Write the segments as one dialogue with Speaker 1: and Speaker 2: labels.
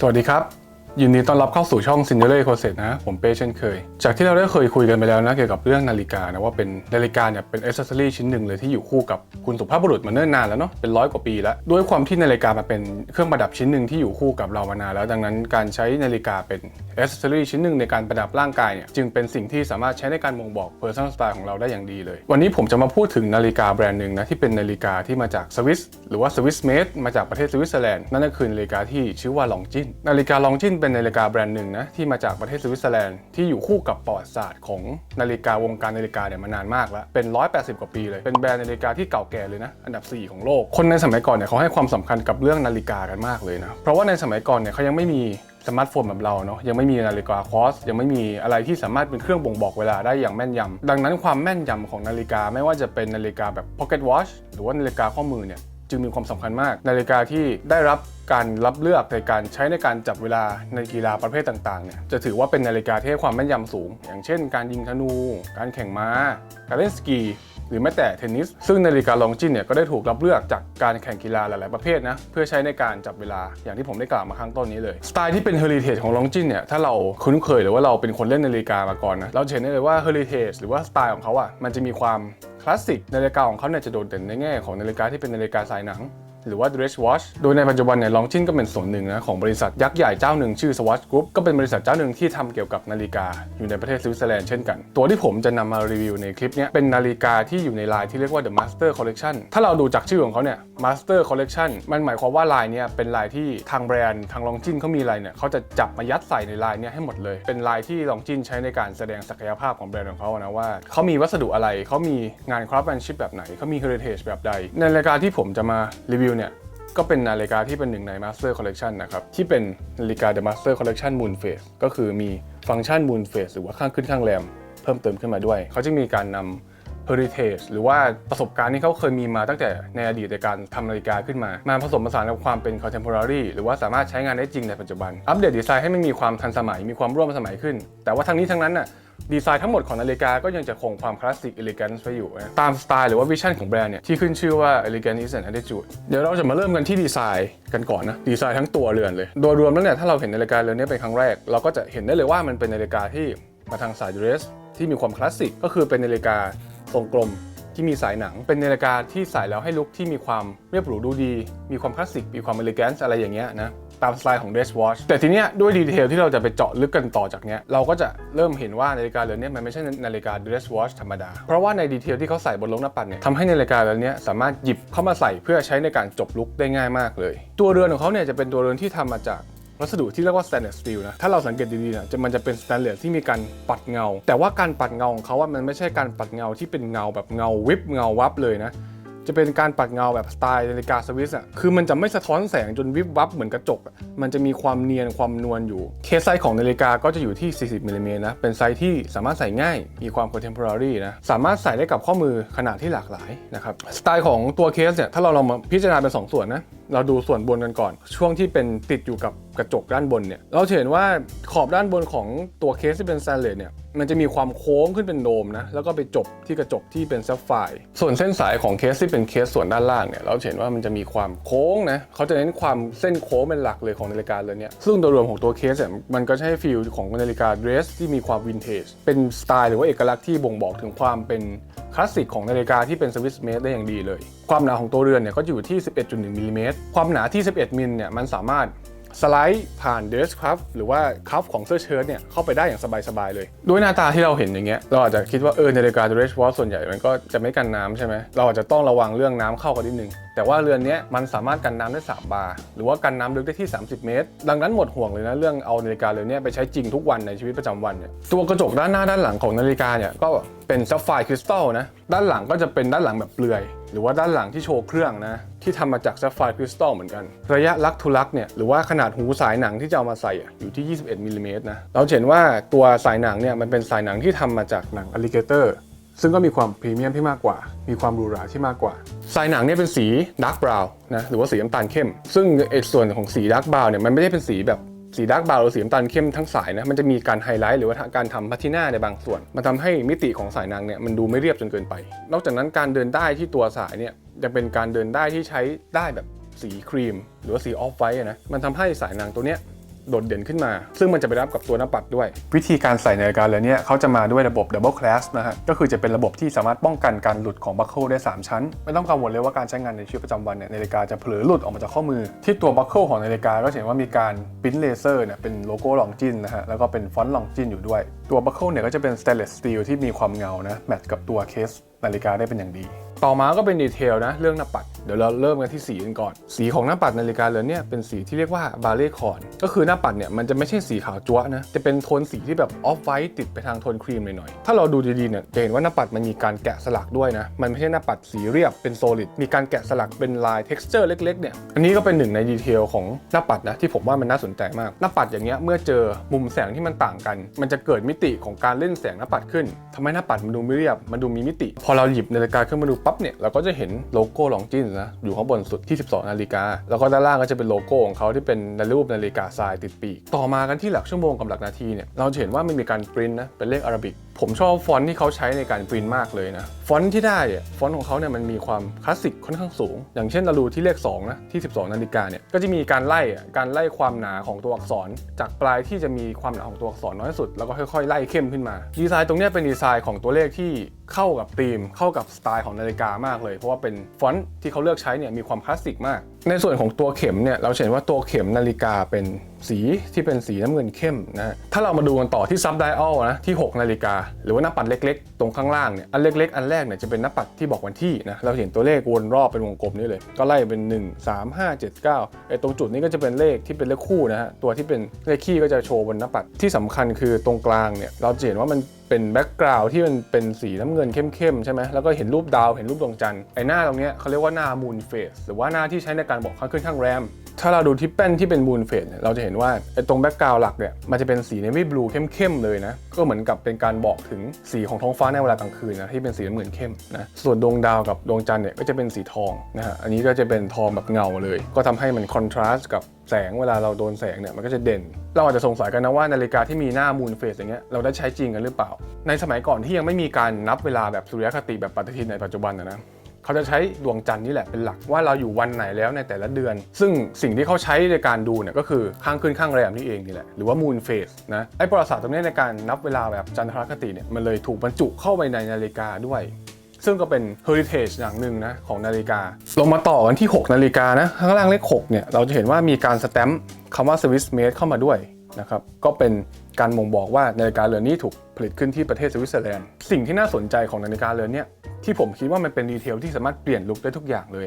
Speaker 1: สวัสดีครับ ยินดีต้อนรับเข้าสู่ช่อง s i n d e r e l c o s e t นะผมเป้เช่นเคย จากที่เราได้เคยคุยกันไปแล้วนะเกี่ยวกับเรื่องนาฬิกานะว่าเป็นนาฬิกาเนี่ยเป็นอ c เซสซอรี่ชิ้นหนึ่งเลยที่อยู่คู่กับคุณสุภาพบุรุษมาเนิ่นนานแล้วเนาะเป็นร้อยกว่าปีแล้ว ด้วยความที่นาฬิกามาเป็นเครื่องประดับชิ้นหนึ่งที่อยู่คู่กับเรามานานแล้วดังนั้นการใช้นาฬิกาเป็นอ c เซสซอรี่ชิ้นหนึ่งในการประดับร่างกายเนี่ยจึงเป็นสิ่งที่สามารถใช้ในการบ่งบอก personal style ของเราได้อย่างดีเลย วันนี้ผมจะมาพูดถึงนาฬิกาแบรนด์หนึ่งนะที่เป็นนาฬิกาที่มาจากสวิสหรือว่าสวิสเมดมาจากประเทศสวิตเซอร์แลนด์นั่นก็คือนาฬิกาที่ชื่อว่าลองจินนาฬิกาลองจินเป็นนาฬิกาแบรนด์หนึ่งนะที่มาจากประเทศสวิตเซอร์แลนด์ที่อยู่คู่กับประวัติศาสตร์ของนาฬิกาวงการนาฬิกาเนี่ยมานานมากแล้ว เป็น 180 กว่าปีเลย เป็นแบรนด์นาฬิกาที่เก่าแก่เลยนะ อันดับ 4 ของโลก คนในสมัยก่อนเนี่ยเขาให้ความสำคัญกับเรื่องนาฬิกากันมากเลยนะ เพราะว่าในสมัยก่อนเนี่ยเขายังไม่มีสมาร์ทโฟนแบบเราเนาะยังไม่มีนาฬิกาคอสยังไม่มีอะไรที่สามารถเป็นเครื่องบ่งบอกเวลาได้อย่างแม่นยำดังนั้นความแม่นยำของนาฬิกาไม่ว่าจะเป็นนาฬิกาแบบ pocket watch หรือว่านาฬิกาข้อมือเนี่ย จึงมีความสำคัญมาก นาฬิกาที่ได้รับการรับเลือกในการใช้ในการจับเวลาในกีฬาประเภทต่างๆเนี่ยจะถือว่าเป็นนาฬิกาที่ให้ความแม่นยำสูง อย่างเช่น การยิงธนู การแข่งม้า การเล่นสกี หรือแม้แต่เทนนิส ซึ่งนาฬิกาลองจินเนี่ยก็ได้ถูกรับเลือกจากการแข่งกีฬาหลาย ๆ ประเภทนะเพื่อใช้ในการจับเวลาอย่างที่ผมได้กล่าวมาข้างต้นนี้เลย สไตล์ที่เป็นเฮอริเทจของลองจินเนี่ยถ้าเราคุ้นเคยหรือว่าเราเป็นคนเล่นนาฬิกามาก่อนนะเราจะเห็นได้เลยว่าเฮอริเทจหรือว่าสไตล์ของเขาอะมันจะมีความคลาสสิกนาฬิกาของเขาเนี่ยจะโดดเด่นในแง่ของนาฬิกาที่เป็นนาฬิกาสายหนัง หรือว่า dress watch โดยในปัจจุบันเนี่ยลองชินก็เป็นส่วนหนึ่งนะของบริษัทยักษ์ใหญ่เจ้าหนึ่งชื่อ Swatch Group ก็เป็นบริษัทเจ้าหนึ่งที่ทำเกี่ยวกับนาฬิกาอยู่ในประเทศสวิตเซอร์แลนด์เช่นกัน ตัวที่ผมจะนำมารีวิวในคลิปเนี้ยเป็นนาฬิกาที่อยู่ในลายที่เรียกว่า The Master Collection ถ้าเราดูจากชื่อของเขาเนี่ย Master Collection มันหมายความว่าลายเนี้ยเป็นลายที่ทางแบรนด์ทางลองจินเขามีลายเนี่ยเขาจะจับมายัดใส่ในลายเนี้ยให้หมดเลย เป็นลายที่ลองจินใช้ในการแสดงศักยภาพของแบรนด์ของเขานะว่าเขามีวัสดุอะไรเขามีงาน craftsmanship แบบไหนเขามี heritage แบบใด ในรายการที่ผมจะมารีวิวเนี่ยก็เป็นนาฬิกาที่เป็นหนึ่งใน Master Collection นะครับ ที่เป็นนาฬิกา The Master Collection Moon Phase ก็คือมีฟังก์ชัน Moon Phase หรือว่าข้างขึ้นข้างแรม เพิ่มเติมขึ้นมาด้วย เขาจะมีการนำ heritage หรือว่าประสบการณ์ที่เขาเคยมีมาตั้งแต่ในอดีตในการทำนาฬิกาขึ้นมา มาผสมผสานกับความเป็น contemporary หรือว่าสามารถใช้งานได้จริงในปัจจุบัน อัปเดตดีไซน์ให้มันมีความทันสมัย มีความร่วมสมัยขึ้น แต่ว่าทั้งนี้ทั้งนั้นน่ะดีไซน์ทั้งหมดของนาฬิกาก็ยังจะคงความคลาสสิก elegance ไว้อยู่นะตามสไตล์หรือว่าวิชั่นของแบรนด์เนี่ยที่ขึ้นชื่อว่า elegance is an attitude เดี๋ยวเราจะมาเริ่มกันที่ดีไซน์กันก่อนนะดีไซน์ทั้งตัวเรือนเลย โดยรวมแล้วเนี่ยถ้าเราเห็นนาฬิกาเรือนนี้เป็นครั้งแรก เราก็จะเห็นได้เลยว่ามันเป็นนาฬิกาที่มาทางสาย dress ที่มีความคลาสสิกก็คือเป็นนาฬิกา ทรงกลมที่มีสายหนัง เป็นนาฬิกาที่ใส่แล้วให้ลุคที่มีความเรียบหรูดูดี มีความคลาสสิก มีความเอลิแกนซ์อะไรอย่างเงี้ยนะตามสไตล์ของ dress watch แต่ทีเนี้ยด้วยดีเทลที่เราจะไปเจาะลึกกันต่อจากเนี้ยเราก็จะเริ่มเห็นว่านาฬิกาเรือนเนี้ยมันไม่ใช่นาฬิกา dress watch ธรรมดา เพราะว่าในดีเทลที่เขาใส่บนลงหน้าปัดเนี่ยทำให้นาฬิกาเรือนเนี้ยสามารถหยิบเข้ามาใส่เพื่อใช้ในการจบลุคได้ง่ายมากเลย ตัวเรือนของเขาเนี่ยจะเป็นตัวเรือนที่ทำมาจาก วัสดุที่เรียกว่า stainless steel นะ ถ้าเราสังเกตดีๆนะจะมันจะเป็น stainless ที่มีการปัดเงา แต่ว่าการปัดเงาของเขาว่ามันไม่ใช่การปัดเงาที่เป็นเงาแบบเงาวิบเงาวับเลยนะ จะเป็นการปัดเงาแบบสไตล์นาฬิกาสวิสอะคือมันจะไม่สะท้อนแสงจนวิบวับเหมือนกระจกอะมันจะมีความเนียนความนวลอยู่ เคสไซส์ของนาฬิกาก็จะอยู่ที่ 40มิลลิเมตรนะ เป็นไซส์ที่สามารถใส่ง่าย มีความ contemporary นะ สามารถใส่ได้กับข้อมือขนาดที่หลากหลายนะครับ สไตล์ของตัวเคสเนี่ย ถ้าเราลองมาพิจารณาเป็นสองส่วนนะ เราดูส่วนบนกันก่อน ช่วงที่เป็นติดอยู่กับกระจกด้านบนเนี่ย เราจะเห็นว่าขอบด้านบนของตัวเคสที่เป็นสแตนเลสเนี่ย มันจะมีความโค้งขึ้นเป็นโดมนะ แล้วก็ไปจบที่กระจกที่เป็นซัฟไฟร์ส่วนเส้นสายของเคสที่เป็นเคสส่วนด้านล่างเนี่ย เราเห็นว่ามันจะมีความโค้งนะ เขาจะเน้นความเส้นโค้งเป็นหลักเลยของนาฬิกาเลยเนี่ย ซึ่งโดยรวมของตัวเคสเนี่ยมันก็จะให้ฟีลของนาฬิกาเดรสที่มีความวินเทจ เป็นสไตล์หรือว่าเอกลักษณ์ที่บ่งบอกถึงความเป็นคลาสสิกของนาฬิกาที่เป็นสวิสเมดได้อย่างดีเลย ความหนาของตัวเรือนเนี่ยก็อยู่ที่ 11.1มิลลิเมตร ความหนาที่ 11มิลเนี่ยมันสามารถ สไลด์ผ่านเดรสคัฟหรือว่าคัฟของเสื้อเชิ้ตเนี่ยเข้าไปได้อย่างสบายๆเลย ด้วยหน้าตาที่เราเห็นอย่างเงี้ยเราอาจจะคิดว่าเออนาฬิกาเดรสวอลส่วนใหญ่มันก็จะไม่กันน้ำใช่ไหมเราอาจจะต้องระวังเรื่องน้ำเข้ากันนิดนึง แต่ว่าเรือนนี้มันสามารถกันน้ำได้ 3 บาร์หรือว่ากันน้ำลึกได้ที่ 30 เมตร ดังนั้นหมดห่วงเลยนะเรื่องเอานาฬิกาเรือนนี้ไปใช้จริงทุกวันในชีวิตประจำวันเนี่ยตัวกระจกด้านหน้าด้านหลังของนาฬิกาเนี่ยก็เป็นซัฟไฟคริสตัลนะด้านหลังก็จะเป็นด้านหลังแบบเปลือย หรือว่าด้านหลังที่โชว์เครื่องนะที่ทำมาจากซัฟไฟคริสตัลเหมือนกัน ระยะลักทุลักเนี่ยหรือว่าขนาดหูสายหนังที่จะเอามาใส่อยู่ที่ 21มิลลิเมตรนะเราเห็นว่าตัวสายหนังเนี่ยมันเป็นสายหนังที่ทำมาจากหนังอลิเกเตอร์ ซึ่งก็มีความพรีเมียมที่มากกว่า มีความหรูหราที่มากกว่าสายหนังเนี่ยเป็นสีดาร์กบราวน์นะหรือว่าสีน้ำตาลเข้ม ซึ่งไอ้ส่วนของสีดาร์กบราวน์เนี่ยมันไม่ได้เป็นสีแบบสีดาร์กบราวน์หรือสีน้ำตาลเข้มทั้งสายนะมันจะมีการไฮไลท์หรือว่าการทำพัทิน่าในบางส่วน มันทำให้มิติของสายหนังเนี่ยมันดูไม่เรียบจนเกินไป นอกจากนั้นการเดินได้ที่ตัวสายเนี่ยยังเป็นการเดินได้ที่ใช้ได้แบบสีครีม หรือว่าสีออฟไวท์นะมันทำให้สายหนังตัวเนี้ย โดดเด่นขึ้นมา ซึ่งมันจะไปรับกับตัวหน้าปัดด้วย วิธีการใส่นาฬิกาเรือนเนี้เขาจะมาด้วยระบบ double class นะฮะก็คือจะเป็นระบบที่สามารถป้องกันการหลุดของบัคเกิลได้ 3 ชั้น ไม่ต้องกังวลเลยว่าการใช้งานในชีวิตประจำวันเนี่ยนาฬิกาจะเผลอหลุดออกมาจากข้อมือ ที่ตัวบัคเกิลของนาฬิกาก็เห็นว่ามีการปิ้นเลเซอร์เนี่ยเป็นโลโก้ลองจินนะฮะแล้วก็เป็นฟอนต์ลองจินอยู่ด้วย ตัวบัคเกิลเนี่ยก็จะเป็น stainless steel ที่มีความเงานะแมทช์กับตัวเคสนาฬิกาได้เป็นอย่างดี ต่อมาก็เป็นดีเทลนะเรื่องหน้าปัด เดี๋ยวเราเริ่มกันที่สีกันก่อน สีของหน้าปัดนาฬิกาเรือนเนี่ยเป็นสีที่เรียกว่าบาเล่คอน ก็คือหน้าปัดเนี่ยมันจะไม่ใช่สีขาวจั๊วนะ จะเป็นโทนสีที่แบบออฟไวท์ติดไปทางโทนครีมหน่อยๆ ถ้าเราดูดีๆเนี่ยจะเห็นว่าหน้าปัดมันมีการแกะสลักด้วยนะ มันไม่ใช่หน้าปัดสีเรียบเป็นโซลิด มีการแกะสลักเป็นลาย t e x t อร์เล็กๆเนี่ย อันนี้ก็เป็นหนึ่งในดีเทลของหน้าปัดนะที่ผมว่ามันน่าสนใจมาก หน้าปัดอย่างเงี้ยเมื่อเจอมุมแสงที่มันต่างกัน มันจะเกิดมิติของการเล่นแสงหน้าปัดขึ้นทำให้หน้าปัดมันดูไม่เรียบ มันดูมีมิติ พอเราหยิบนาฬิกาขึ้นมาดูปั๊บเนี่ยเราก็จะเห็นโลโก้ลองจินนะอยู่ข้างบนสุดที่ 12 นาฬิกา แล้วก็ด้านล่างก็จะเป็นโลโก้ของเขาที่เป็นในรูปนาฬิกาทรายติดปีก ต่อมากันที่หลักชั่วโมงกับหลักนาทีเนี่ยเราจะเห็นว่ามันมีการปริ้นนะเป็นเลขอาราบิก ผมชอบฟอนต์ที่เขาใช้ในการปริ้นมากเลยนะ ฟอนต์ที่ได้อะฟอนต์ของเขาเนี่ยมันมีความคลาสสิกค่อนข้างสูง อย่างเช่นเราดูที่เลข2นะที่ 12 นาฬิกาเนี่ยก็จะมีการไล่อะการไล่ความหนาของตัวอักษร จากปลายที่จะมีความหนาของตัวอักษรน้อยสุด แล้วก็ค่อยๆ ไล่เข้มขึ้นมา ดีไซน์ตรงเนี้ยเป็นดีไซน์ของตัวเลขที่เข้ากับธีม เข้ากับสไตล์ของนาฬิกามากเลย เพราะว่าเป็นฟอนต์ที่เขาเลือกใช้เนี่ยมีความคลาสสิกมาก ในส่วนของตัวเข็มเนี่ยเราเห็นว่าตัวเข็มนาฬิกาเป็นสีที่เป็นสีน้ำเงินเข้มนะถ้าเรามาดูกันต่อที่ซับไดอัลนะที่ 6 นาฬิกา หรือว่าหน้าปัดเล็กๆ ตรงข้างล่างเนี่ยอันเล็กๆ อันแรกเนี่ยจะเป็นหน้าปัดที่บอกวันที่นะเราเห็นตัวเลขวนรอบเป็นวงกลมนี่เลย ก็ไล่เป็น 1 3 5 7 9ไอ้ตรงจุดนี้ก็จะเป็นเลขที่เป็นเลขคู่นะฮะตัวที่เป็นเลขคี่ก็จะโชว์บนหน้าปัดที่สำคัญคือตรงกลางเนี่ยเราจะเห็นว่ามันเป็นแบ็กกราวด์ที่มันเป็นสีน้ำเงินเข้มๆใช่ไหมแล้วก็เห็นรูปดาวเห็นรูปดวงจันทร์ไอ้หน้าตรงเนี้ยเขาเรียกว่าหน้ามูนเฟสหรือว่าหน้าที่ใช้ในการบอกข้างขึ้นข้างแรม ถ้าเราดูที่แป้นที่เป็นมูนเฟสเราจะเห็นว่าไอ้ตรงแบ็กกราวด์หลักเนี่ยมันจะเป็นสีเนวี่บลูเข้มๆเลยนะ ก็เหมือนกับเป็นการบอกถึงสีของท้องฟ้าในเวลากลางคืนนะที่เป็นสีน้ำเงินเข้มนะส่วนดวงดาวกับดวงจันทร์เนี่ยก็จะเป็นสีทองนะฮะอันนี้ก็จะเป็นทองแบบเงาเลย ก็ทำให้มันคอนทราสต์กับแสงเวลาเราโดนแสงเนี่ยมันก็จะเด่น เราอาจจะสงสัยกันนะว่านาฬิกาที่มีหน้ามูนเฟสอย่างเงี้ยเราได้ใช้จริงกันหรือเปล่า ในสมัยก่อนที่ยังไม่มีการนับเวลาแบบสุริยคติแบบปฏิทินในปัจจุบันนะ เขาจะใช้ดวงจันทร์นี่แหละเป็นหลักว่าเราอยู่วันไหนแล้วในแต่ละเดือน ซึ่งสิ่งที่เขาใช้ในการดูเนี่ยก็คือข้างขึ้นข้างแรมนี่เองนี่แหละหรือว่า moon phase นะไอ้ประวัติศาสตร์ตรงนี้ในการนับเวลาแบบจันทรคติเนี่ยมันเลยถูกบรรจุเข้าไปในนาฬิกาด้วยซึ่งก็เป็น heritage อย่างหนึ่งนะของนาฬิกา ลงมาต่อกันที่ 6 นาฬิกานะข้างล่างเลข6เนี่ยเราจะเห็นว่ามีการสแตมป์คำว่า Swiss made เข้ามาด้วยนะครับก็เป็นการบ่งบอกว่านาฬิกาเรือนนี้ถูก ผลิตขึ้นที่ประเทศสวิตเซอร์แลนด์สิ่งที่น่าสนใจของนาฬิกาเรือนนี่ยที่ผมคิดว่ามันเป็นดีเทลที่สามารถเปลี่ยนลุคได้ทุกอย่างเลย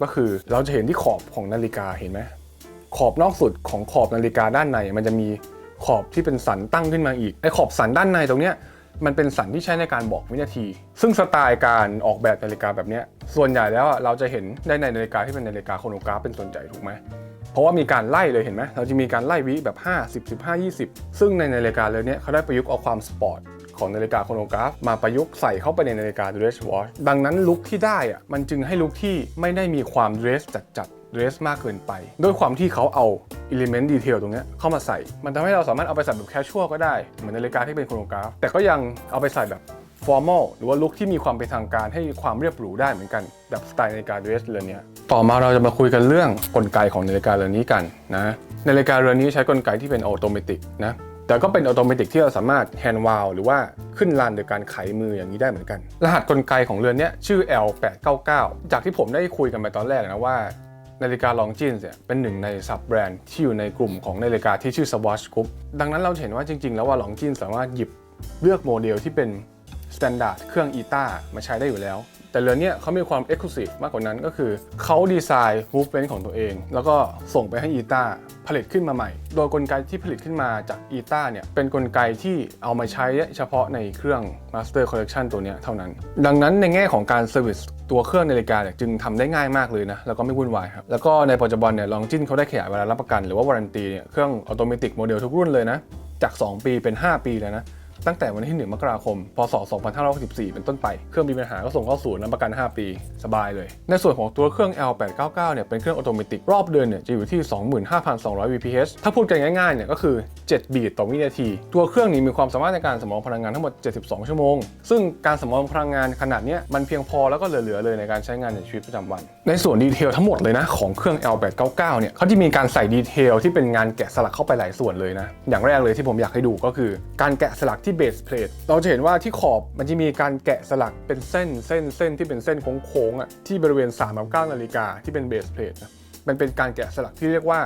Speaker 1: ก็คือเราจะเห็นที่ขอบของนาฬิกาเห็นไหมขอบนอกสุดของขอบนาฬิกาด้านใน มันจะมีขอบที่เป็นสันตั้งขึ้นมาอีกไอ้ขอบสันด้านในตรงเนี้ยมันเป็นสันที่ใช้ในการบอกวินาที ซึ่งสไตล์การออกแบบนาฬิกาแบบเนี้ยส่วนใหญ่แล้วอะเราจะเห็นได้ในนาฬิกาที่เป็นนาฬิกาโครโนกราฟเป็นส่วนใหญ่ถูกไหม เพราะว่ามีการไล่เลยเห็นไหมเราจะมีการไล่วิแบบ 5 10 15 20 ซึ่งในนาฬิกาเรือนเนี้ยเขาได้ประยุกต์เอาความสปอร์ตของนาฬิกาโครโนกราฟ มาประยุกต์ใส่เข้าไปในนาฬิกา dress watch ดังนั้นลุคที่ได้อะมันจึงให้ลุคที่ไม่ได้มีความ dress จัดๆ dress มากเกินไป ด้วยความที่เขาเอา element detail ตรงเนี้ยเข้ามาใส่ มันทำให้เราสามารถเอาไปใส่แบบ casual ก็ได้ เหมือนนาฬิกาที่เป็นโครโนกราฟ แต่ก็ยังเอาไปใส่แบบ formal หรือว่าลุคที่มีความเป็นทางการให้ความเรียบหรูได้เหมือนกันแบบสไตล์นาฬิกา dress เรือนเนี้ยต่อมาเราจะมาคุยกันเรื่องกลไกของนาฬิกาเรือนนี้กันนะนาฬิกาเรือนนี้ใช้กลไกที่เป็นออโตเมติกนะแต่ก็เป็นออโตเมติกที่เราสามารถแฮนด์วาลหรือว่าขึ้นลานโดยการไขมืออย่างนี้ได้เหมือนกัน รหัสกลไกของเรือนเนี้ยชื่อ L899 จากที่ผมได้คุยกันไปตอนแรกนะว่า นาฬิกาลองจินเนี่ยเป็นหนึ่งในซับแบรนด์ที่อยู่ในกลุ่มของนาฬิกาที่ชื่อ Swatch Group ดังนั้นเราเห็นว่าจริงๆ แล้วว่าลองจินสามารถหยิบเลือกโมเดลที่เป็น แตนดาร์ดเครื่องอีตามาใช้ได้อยู่แล้ว แต่เรือนเนี้ยเขามีความ Exclusive มากกว่านั้นก็คือเขาดีไซน์ movement ของตัวเอง แล้วก็ส่งไปให้อีตาผลิตขึ้นมาใหม่ โดยกลไกที่ผลิตขึ้นมาจากอีตาเนี่ยเป็นกลไกที่เอามาใช้เฉพาะในเครื่อง Master Collection ตัวนี้เท่านั้น ดังนั้นในแง่ของการเซอร์วิสตัวเครื่องนาฬิกาเนี่ยจึงทำได้ง่ายมากเลยนะ แล้วก็ไม่วุ่นวายครับ แล้วก็ในปัจจุบันเนี่ยลองจินเขาได้ขยายเวลารับประกันหรือว่าวารันตีเนี่ยเครื่องออโตเมติกโมเดลทุกรุ่นเลยนะ จาก 2 ปีเป็น 5 ปีเลยนะ ตั้งแต่วันที่ 1 มกราคม พศ 2564 เป็นต้นไป เครื่องมีปัญหาก็ส่งเข้าศูนย์รับประกัน 5 ปี สบายเลย ในส่วนของตัวเครื่อง L899 เนี่ย เป็นเครื่องออโตเมติรอบเดินเนี่ย จะอยู่ที่ 25,200 VPH ถ้าพูดกันง่ายๆ เนี่ย ก็คือ 7 บีทต่อวินาที ตัวเครื่องนี้มีความสามารถในการสำรองพลังงานทั้งหมด 72 ชั่วโมง ซึ่งการสำรองพลังงานขนาดเนี้ยมันเพียงพอแล้วก็เหลือๆเลยในการใช้งานในชีวิตประจำวันในส่วนดีเทลทั้งหมดเลยนะของเครื่อง L899 เนี่ยเขาจะมีการใส่ดีเทลที่เป็นงานแกะสลักเข้าไปหลายส่วนเลยนะ อย่างแรกเลยที่ผมอยากให้ดูก็คือการแกะสลักที่เบสเพลทเราจะเห็นว่าที่ขอบมันจะมีการแกะสลักเป็นเส้นเส้นเส้นที่เป็นเส้นโค้งๆอะที่บริเวณ3กับ9นาฬิกาที่เป็นเบสเพลทนะมันเป็นการแกะสลักที่เรียกว่า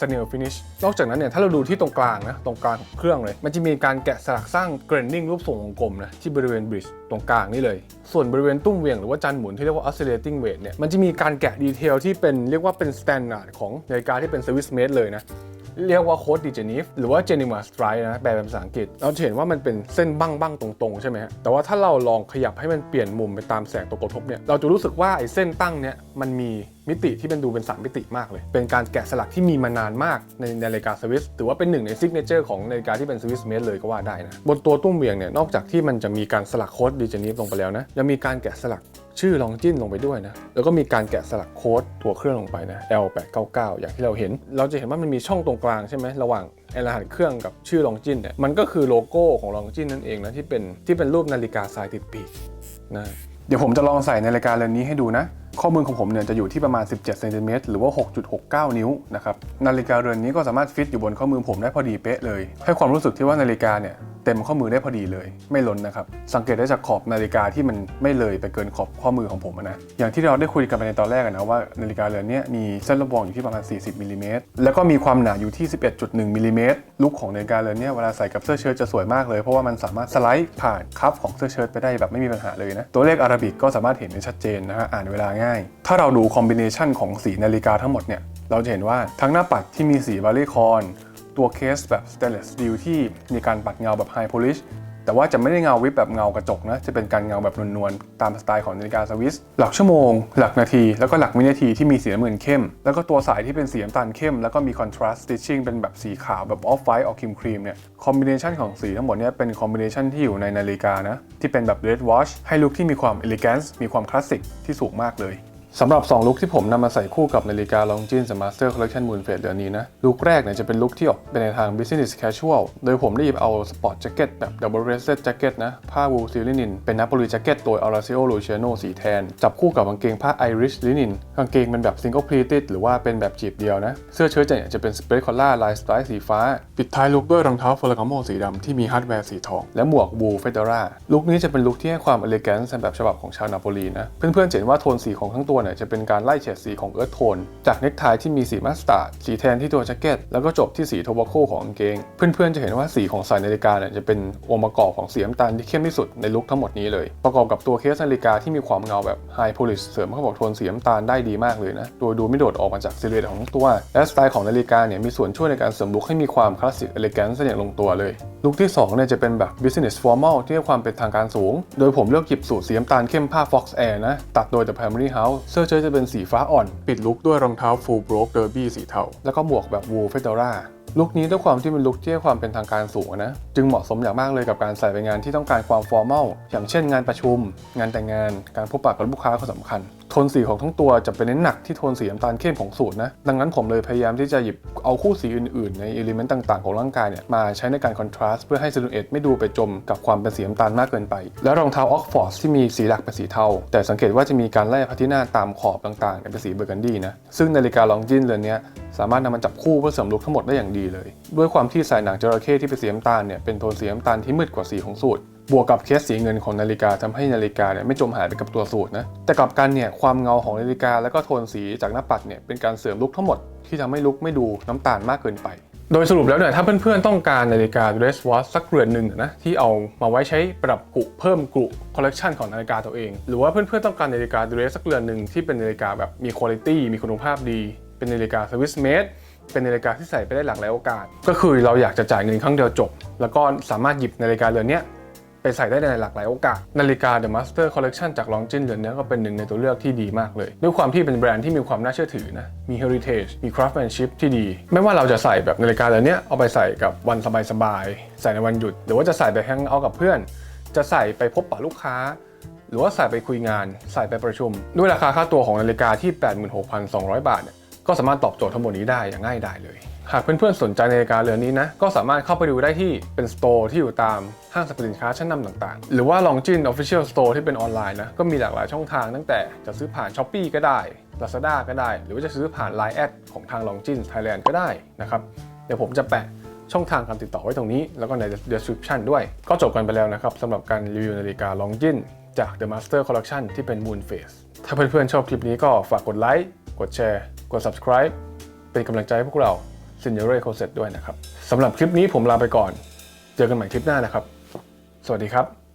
Speaker 1: สเนลฟินิชนอกจากนั้นเนี่ยถ้าเราดูที่ตรงกลางนะตรงกลางของเครื่องเลย มันจะมีการแกะสลักสร้างเกรนนิ่งรูปทรงวงกลมนะที่บริเวณบริดจ์ตรงกลางนี่เลย ส่วนบริเวณตุ้มเวียงหรือว่าจันหมุนที่เรียกว่า oscillating weight เนี่ยมันจะมีการแกะดีเทลที่เป็นเรียกว่าเป็น standard ของนาฬิกาที่เป็น Swiss made เลยนะ เรียกว่าโค้ดดิเจนิฟหรือว่าเจนิมาสไตร์นะแปลเป็นภาษาอังกฤษ เราจะเห็นว่ามันเป็นเส้นบ้างบ้งๆตรงๆ ใช่ไหมฮะ แต่ว่าถ้าเราลองขยับให้มันเปลี่ยนมุมไปตามแสงตกกระทบเนี่ย เราจะรู้สึกว่าไอ้เส้นตั้งเนี่ยมันมีมิติที่เป็นดูเป็นสามมิติมากเลย เป็นการแกะสลักที่มีมานานมากในนาฬิกาสวิสถือว่าเป็นหนึ่งในซิกเนเจอร์ของนาฬิกาที่เป็นสวิสเมดเลยก็ว่าได้นะ บนตัวตุ้มเวียงเนี่ย นอกจากที่มันจะมีการสลักโค้ดดิเจนิฟลงไปแล้วนะ ยังมีการแกะสลัก ชื่อลองจิ้นลงไปด้วยนะ แล้วก็มีการแกะสลักโค้ดตัวเครื่องลงไปนะ L899 อย่างที่เราเห็น เราจะเห็นว่ามันมีช่องตรงกลางใช่ไหมระหว่างไอรหัสเครื่องกับชื่อลองจิ้นเนี่ย มันก็คือโลโก้ของลองจิ้นนั่นเองนะที่เป็นที่เป็นรูปนาฬิกาทรายติดปีกนะ เดี๋ยวผมจะลองใส่นาฬิกาเรือนนี้ให้ดูนะ ข้อมือของผมเนี่ยจะอยู่ที่ประมาณ 17เซนติเมตรหรือว่า 6.69 นิ้วนะครับ นาฬิกาเรือนนี้ก็สามารถฟิตอยู่บนข้อมือผมได้พอดีเป๊ะเลย ให้ความรู้สึกที่ว่านาฬิกาเนี่ย เต็มข้อมือได้พอดีเลย ไม่ล้นนะครับ สังเกตได้จากขอบนาฬิกาที่มันไม่เลยไปเกินขอบข้อมือของผมนะอย่างที่เราได้คุยกันไปในตอนแรกนะว่านาฬิกาเรือนนี้มีเส้นรอบวงอยู่ที่ประมาณ 40มิลลิเมตรแล้วก็มีความหนาอยู่ที่ 11.1มิลลิเมตรลุคของนาฬิกาเรือนนี้เวลาใส่กับเสื้อเชิ้ตจะสวยมากเลยเพราะว่ามันสามารถสไลด์ผ่านคัฟของเสื้อเชิ้ตไปได้แบบไม่มีปัญหาเลยนะตัวเลขอาราบิกก็สามารถเห็นได้ชัดเจนนะฮะอ่านเวลาง่าย ถ้าเราดูคอมบิเนชันของสีนาฬิกาทั้งหมดเนี่ยเราจะเห็นว่าทั้งหน้าปัดที่มีสีบาลีคอน ตัวเคสแบบ stainless steel ที่มีการปัดเงาแบบ high polish แต่ว่าจะไม่ได้เงาวิบแบบเงากระจกนะ จะเป็นการเงาแบบนวลๆ ตามสไตล์ของนาฬิกาสวิส หลักชั่วโมง หลักนาที แล้วก็หลักวินาทีที่มีสีน้ำเงินเข้ม แล้วก็ตัวสายที่เป็นสีน้ำตาลเข้ม แล้วก็มี contrast stitching เป็นแบบสีขาวแบบ off white ออกครีมครีมเนี่ยคอมบิเนชันของสีทั้งหมดเนี่ยเป็นคอมบิเนชันที่อยู่ในนาฬิกานะที่เป็นแบบ red wash ให้ลุคที่มีความ elegance มีความคลาสสิกที่สูงมากเลย สำหรับ 2 ลุคที่ผมนำมาใส่คู่กับนาฬิกา Longines The Master Collection Moon Phase เดือนนี้นะ ลุคแรกเนี่ยจะเป็นลุคที่ออกเป็นในทาง business casual โดยผมได้หยิบเอาสปอร์ตแจ็คเก็ตแบบ double breasted jacket นะ ผ้า wool silk linen เป็น Napoli jacket ตัว Orazio Luciano สีแทน จับคู่กับกางเกงผ้า Irish linen กางเกงเป็นแบบ single pleated หรือว่าเป็นแบบจีบเดียวนะ เสื้อเชิ้ตเนี่ยจะเป็น spread collar ลายสไตล์สีฟ้า ปิดท้ายลุคด้วยรองเท้า Ferragamo สีดำที่มีฮาร์ดแวร์สีทองและหมวก wool fedora ลุคนี้จะเป็นลุคที่ให้ความ elegance แบบฉบับของชาวนาโปลีนะเพื่อนๆเห็นว่าโทนสีของทั้งตัวเนี่ยจะเป็นการไล่เฉดสีของเอิร์ธโทนจากเน็กไทที่มีสีมัสตาร์ดสีแทนที่ตัวแจ็คเก็ตแล้วก็จบที่สีโทบาโคของกางเกง เพื่อนๆจะเห็นว่าสีของสายนาฬิกาเนี่ยจะเป็นองค์ประกอบของสีน้ำตาลที่เข้มที่สุดในลุคทั้งหมดนี้เลย ประกอบกับตัวเคสนาฬิกาที่มีความเงาแบบไฮโพลิชเสริมเข้ากับโทนสีน้ำตาลได้ดีมากเลยนะโดยดูไม่โดดออกมาจากซิลูเอตของทั้งตัวและสไตล์ของนาฬิกาเนี่ยมีส่วนช่วยในการเสริมลุคให้มีความคลาสสิกเอเลแกนซ์อย่างลงตัวเลยลุคที่2เนี่ยจะเป็นแบบ business formal ที่ให้ความเป็นทางการสูง โดยผมเลือกหยิบสูตรสีน้ำตาลเข้มผ้า fox air นะตัดโดย The Primary House สื้อเชิ้ตจะเป็นสีฟ้าอ่อน ปิดลุคด้วยรองเท้าฟูลบรอกเดอร์บี้สีเทา แล้วก็หมวกแบบวูลเฟดอร่าลุคนี้ด้วยความที่เป็นลุคที่ให้ความเป็นทางการสูงนะ จึงเหมาะสมอย่างมากเลยกับการใส่ไปงานที่ต้องการความฟอร์มัลอย่างเช่นงานประชุม งานแต่งงานการพบปะกับลูกค้าก็สำคัญ โทนสีของทั้งตัวจะเป็นเน้นหนักที่โทนสีน้ำตาลเข้มของสูตรนะ ดังนั้นผมเลยพยายามที่จะหยิบเอาคู่สีอื่นๆ ในอิเลเมนต์ต่างๆ ของร่างกายเนี่ยมาใช้ในการคอนทราสต์เพื่อให้ซิลูเอตไม่ดูไปจมกับความเป็นสีน้ำตาลมากเกินไป แล้วรองเท้าออกฟอร์ดที่มีสีหลักเป็นสีเทา แต่สังเกตว่าจะมีการไล่พัทินาตามขอบต่างๆเป็นสีเบอร์กันดีนะ ซึ่งนาฬิกาลองจินเรือนเนี้ยสามารถนำมาจับคู่เพื่อเสริมลุคทั้งหมดได้อย่างดีเลย ด้วยความที่สายหนังจระเข้ที่เป็นสีน้ำตาลเนี่ยเป็นโทนสีน้ำตาลที่มืดกว่าสีของสูตร บวกกับเคสสีเงินของนาฬิกาทำให้นาฬิกาเนี่ยไม่จมหายไปกับตัวสูตรนะแต่กลับกันเนี่ยความเงาของนาฬิกาแล้วก็โทนสีจากหน้าปัดเนี่ยเป็นการเสริมลุคทั้งหมดที่ทำให้ลุคไม่ดูน้ำตาลมากเกินไป โดยสรุปแล้วเนี่ยถ้าเพื่อนๆต้องการนาฬิกา dress watch สักเรือนหนึ่งนะที่เอามาไว้ใช้ประดับกุเพิ่มกุคอลเลกชันของนาฬิกาตัวเอง หรือว่าเพื่อนๆต้องการนาฬิกา dress สักเรือนหนึ่งที่เป็นนาฬิกาแบบมีคุณภาพมีคุณภาพดี เป็นนาฬิกา Swiss made เป็นนาฬิกาที่ใส่ไปได้หลากหลายโอกาส ก็คือเราอยากจะจ่ายเงินครั้งเดียวจบ แล้วก็สามารถหยิบนาฬิกาเรือนนี้ ไปใส่ได้ในหลากหลายโอกาส นาฬิกา The Master Collection จาก Longines เรือนนี้ก็เป็นหนึ่งในตัวเลือกที่ดีมากเลย ด้วยความที่เป็นแบรนด์ที่มีความน่าเชื่อถือนะ มี heritage มี craftsmanship ที่ดี ไม่ว่าเราจะใส่แบบนาฬิกาเรือนนี้เอาไปใส่กับวันสบายๆใส่ในวันหยุด หรือว่าจะใส่ไปแฮงเอากับเพื่อน จะใส่ไปพบปะลูกค้าหรือว่าใส่ไปคุยงาน ใส่ไปประชุม ด้วยราคาค่าตัวของนาฬิกาที่ 86,200 บาทเนี่ยก็สามารถตอบโจทย์ทั้งหมดนี้ได้อย่างง่ายดายเลย หากเพื่อนๆสนใจนาฬิกาเรือนนี้นะ ก็สามารถเข้าไปดูได้ที่เป็นสโตร์ที่อยู่ตามห้างสรรพสินค้าชั้นนำต่างๆ หรือว่า Longines Official Store ที่เป็นออนไลน์นะ ก็มีหลากหลายช่องทางตั้งแต่จะซื้อผ่าน s h อ p e e ก็ได้ Lazada ก็ได้ หรือว่าจะซื้อผ่าน Line แอดของทาง Longines Thailand ก็ได้นะครับ เดี๋ยวผมจะแปะช่องทางการติดต่อไว้ตรงนี้ แล้วก็ใน description ด้วย ก็จบกันไปแล้วนะครับสำหรับการรีวิวนาฬิกา Longines จาก The Master Collection ที่เป็น Moon Face ถ้าเพื่อนๆชอบคลิปนี้ก็ฝากกดไลค์กดแชร์กด subscribe เป็นกำลังใจให้พวกเรา s i n e r e c o s e t ด้วยนะครับสำหรับคลิปนี้ผมลาไปก่อน เจอกันใหม่คลิปหน้านะครับ สวัสดีครับ